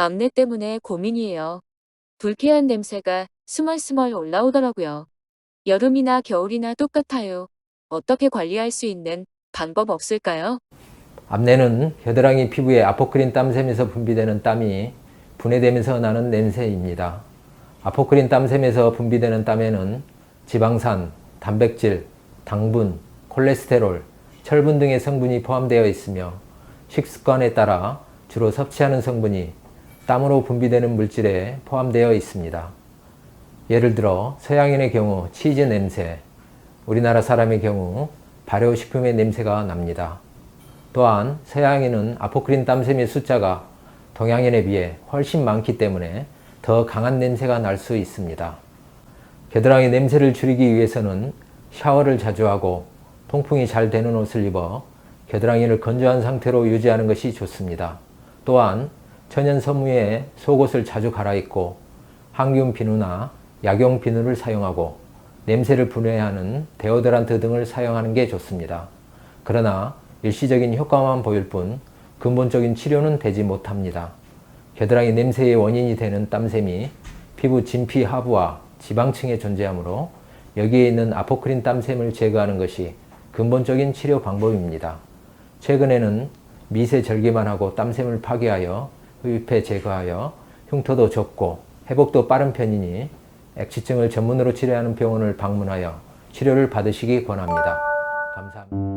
암내 때문에 고민이에요. 불쾌한 냄새가 스멀스멀 올라오더라고요. 여름이나 겨울이나 똑같아요. 어떻게 관리할 수 있는 방법 없을까요? 암내는 겨드랑이 피부에 아포크린 땀샘에서 분비되는 땀이 분해되면서 나는 냄새입니다. 아포크린 땀샘에서 분비되는 땀에는 지방산, 단백질, 당분, 콜레스테롤, 철분 등의 성분이 포함되어 있으며 식습관에 따라 주로 섭취하는 성분이 땀으로 분비되는 물질에 포함되어 있습니다. 예를 들어 서양인의 경우 치즈 냄새, 우리나라 사람의 경우 발효식품의 냄새가 납니다. 또한 서양인은 아포크린 땀샘의 숫자가 동양인에 비해 훨씬 많기 때문에 더 강한 냄새가 날 수 있습니다. 겨드랑이 냄새를 줄이기 위해서는 샤워를 자주 하고 통풍이 잘 되는 옷을 입어 겨드랑이를 건조한 상태로 유지하는 것이 좋습니다. 또한 천연 섬유에 속옷을 자주 갈아입고 항균 비누나 약용 비누를 사용하고 냄새를 분해하는 데오드란트 등을 사용하는 게 좋습니다. 그러나 일시적인 효과만 보일 뿐 근본적인 치료는 되지 못합니다. 겨드랑이 냄새의 원인이 되는 땀샘이 피부 진피 하부와 지방층에 존재하므로 여기에 있는 아포크린 땀샘을 제거하는 것이 근본적인 치료 방법입니다. 최근에는 미세 절개만 하고 땀샘을 파괴하여 흡입해 제거하여 흉터도 적고 회복도 빠른 편이니 액취증을 전문으로 치료하는 병원을 방문하여 치료를 받으시기 권합니다. 감사합니다.